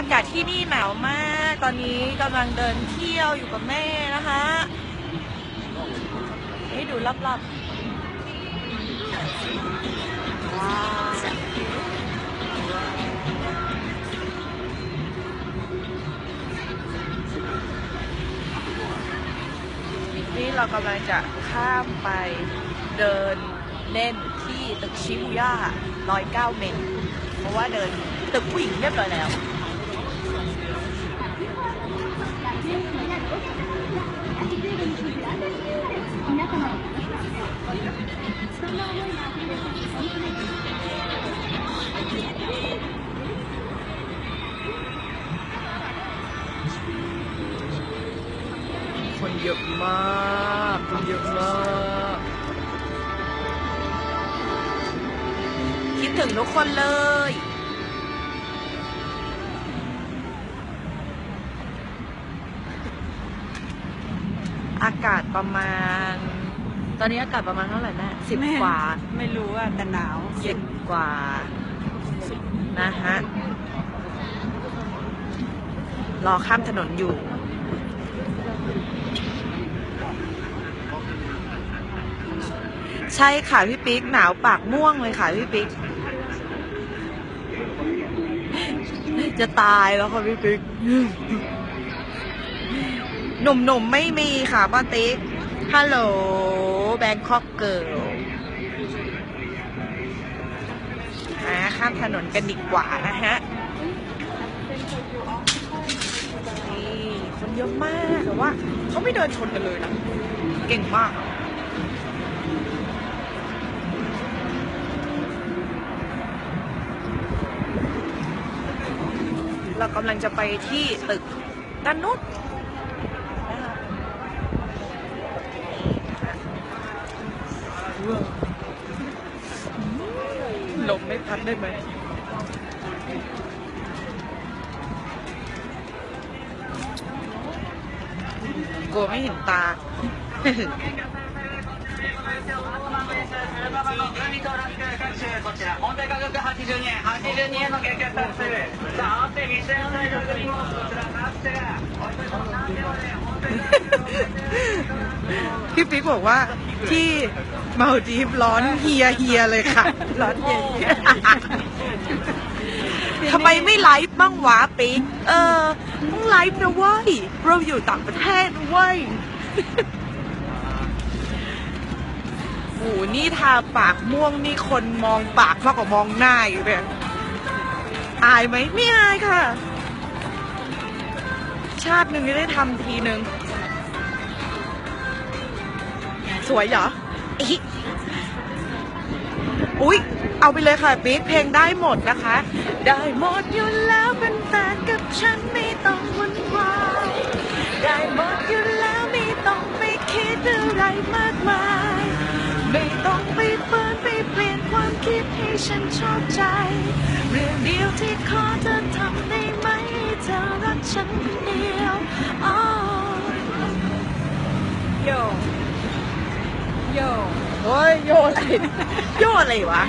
อากาศที่นี่หนาวมาก ตอนนี้กำลังเดินเที่ยวอยู่กับแม่นะคะให้ดูรอบๆว้าวนี่เรากำลังจะข้ามไปเดินเล่นที่ตึกชิบุย่า109 เมตร เพราะว่าเดินตึกผู้หญิงเรียบร้อยแล้ว คนเยอะมากคนเยอะมาก คิดถึงทุกคนเลย อากาศประมาณ ตอนนี้อากาศประมาณเท่าไหร่แม่สิบแม่กว่าไม่รู้ว่าแต่หนาวเย็นกว่า นะฮะ รอข้ามถนนอยู่ ใช่ค่ะพี่ปิ๊กหนาวปากม่วงเลยค่ะพี่ปิ๊กจะตายแล้วค่ะพี่ปิ๊กหนุ่มๆไม่มีค่ะป้าติ๊กฮัลโหลแบงคอกเกิร์ลมาข้ามถนนกันดีกว่านะฮะนี่คนเยอะมากแต่ว่าเขาไม่เดินชนกันเลยนะ เก่งมาก เรากำลังจะไปที่ตึกด้านนู้นนะคะลมไม่พัดได้ไหมกลัวไม่เห็นตา พี่ปิ๊กบอกว่าที่เมาดีฟร้อนเฮียเฮียเลยค่ะ ร้อนเฮียทำไมไม่ไลฟ์บ้างวะปิ๊กเออต้องไลฟ์นะเว้ยเราอยู่ต่างประเทศนะเว้ย โหนี่ทาปากม่วงนี่คนมองปากมากกว่ามองหน้าอยู่เลยอายไหมไม่อายค่ะ ชาติหนึ่งจะได้ทำทีหนึ่งสวยเหรออิอุ๊ย เอาไปเลยค่ะบิ๊กเพลงได้หมดนะคะ ได้หมดอยู่แล้วเป็นแฟนกับฉันไม่ต้องวุ่นวายได้หมดอยู่แล้วไม่ต้องไปคิดอะไรมากมาย ไม่ต้องไปเปิดไปเปลี่ยนความคิดให้ฉันชอบใจ เรื่องเดียวที่ขอเธอทำได้ไหมให้เธอรักฉันคนเดียวอ๋อโยโยเฮ้ยโยอะไรโยอะไรวะ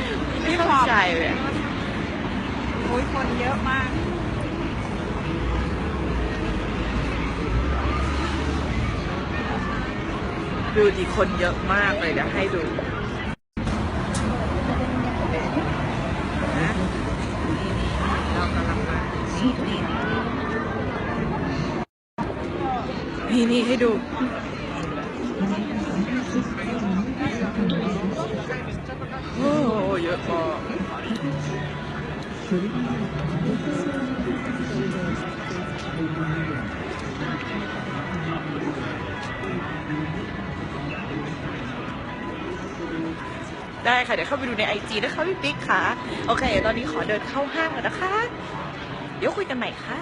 พี่เข้าพอใจเลยโอ้ยคนเยอะมาก ดูดิคนเยอะมากเลยเดี๋ยวให้ดูนะเรากำลังมานี่นี่ให้ดูโอ้เยอะมา ได้ค่ะ เดี๋ยวเข้าไปดูในไอจีนะคะพี่ปิ๊กค่ะ โอเค ตอนนี้ขอเดินเข้าห้างก่อนนะคะ เดี๋ยวคุยกันใหม่ค่ะ